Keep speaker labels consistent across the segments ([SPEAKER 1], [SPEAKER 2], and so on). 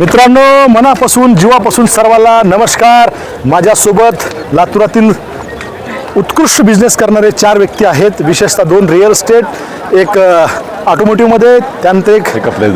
[SPEAKER 1] मित्रांनो मनापासून जीवापासून सर्वाला नमस्कार. माझ्यासोबत लातूरातील उत्कृष्ट बिझनेस करणारे चार व्यक्ती आहेत. विशेषतः दोन रिअल इस्टेट एक ऑटोमोटिव्हमध्ये त्यानंतर एक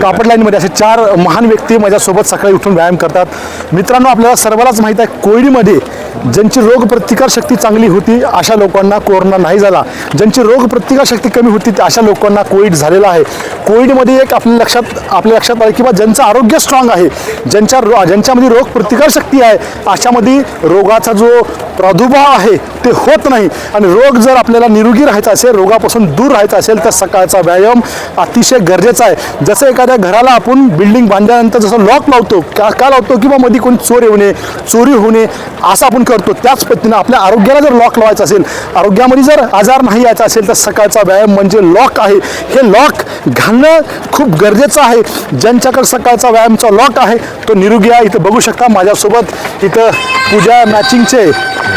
[SPEAKER 1] कापड लाईनमध्ये असे चार महान व्यक्ती माझ्यासोबत सकाळी उठून व्यायाम करतात. मित्रांनो आपल्याला सर्वांनाच माहीत आहे कोविडमध्ये ज्यांची रोगप्रतिकार शक्ती चांगली होती अशा लोकांना कोरोना नाही झाला. ज्यांची रोगप्रतिकार शक्ती कमी होती अशा लोकांना कोविड झालेला आहे. कोविडमध्ये एक आपल्या लक्षात आपल्या लक्षात आलं किंवा ज्यांचं आरोग्य स्ट्रॉंग आहे ज्यांच्या रो ज्यांच्यामध्ये रोगप्रतिकार शक्ती आहे अशामध्ये रोगाचा जो प्रादुर्भाव आहे ते होत नाही. आणि रोग जर आपल्याला निरोगी राहायचा असेल रोगापासून दूर राहायचं असेल तर सकाळचा व्यायाम अतिशय गरजेचा आहे. जसं एखाद्या घराला आपण बिल्डिंग बांधल्यानंतर जसं लॉक लावतो का का लावतो किंवा मध्ये कोणी चोर येऊ नये चोरी होऊ नये असं आपण करतो त्याच पद्धतीनं आपल्या आरोग्याला जर लॉक लावायचं असेल आरोग्यामध्ये जर आजार नाही यायचा असेल तर सकाळचा व्यायाम म्हणजे लॉक आहे. हे लॉक घालणं खूप गरजेचं आहे. ज्यांच्याकडे सकाळचा व्यायामचा लॉक आहे तो निरोगी आहे. इथं बघू शकता माझ्यासोबत इथं पूजा मॅचिंगचे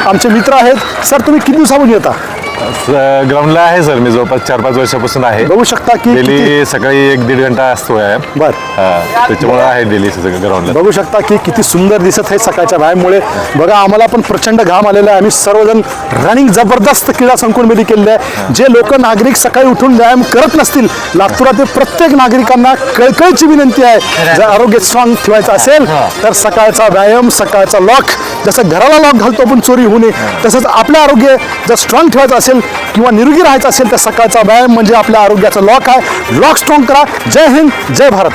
[SPEAKER 1] आमचे मित्र आहेत. सर तुम्ही किती दिवसापासून येता?
[SPEAKER 2] ग्राउंडला आहे सर मी जवळपास चार पाच वर्षापासून आहे.
[SPEAKER 1] बघू शकता की
[SPEAKER 2] डेली सकाळी एक दीड घंटा असतो व्यायाम
[SPEAKER 1] बर
[SPEAKER 2] त्याच्यामुळे आहे डेली ग्राउंडला
[SPEAKER 1] बघू शकता की किती सुंदर दिसत आहे सकाळच्या व्यायाममुळे. बघा आम्हाला पण प्रचंड घाम आलेला आहे. आम्ही सर्वजण रनिंग जबरदस्त क्रीडा संकुलमध्ये केलेलं आहे. जे लोक नागरिक सकाळी उठून व्यायाम करत नसतील लातूरातील प्रत्येक नागरिकांना कळकळीची विनंती आहे. जर आरोग्य स्ट्रॉंग ठेवायचं असेल तर सकाळचा व्यायाम सकाळचा लॉक जसं घराला लॉक घालतो आपण चोरी होऊ नये. तसंच आपलं आरोग्य जर स्ट्रॉंग ठेवायचं असेल किंवा निरोगी राहायचं असेल तर सकाळचा व्यायाम म्हणजे आपल्या आरोग्याचा लॉक आहे. लॉक स्ट्रॉंग करा. जय हिंद जय भारत.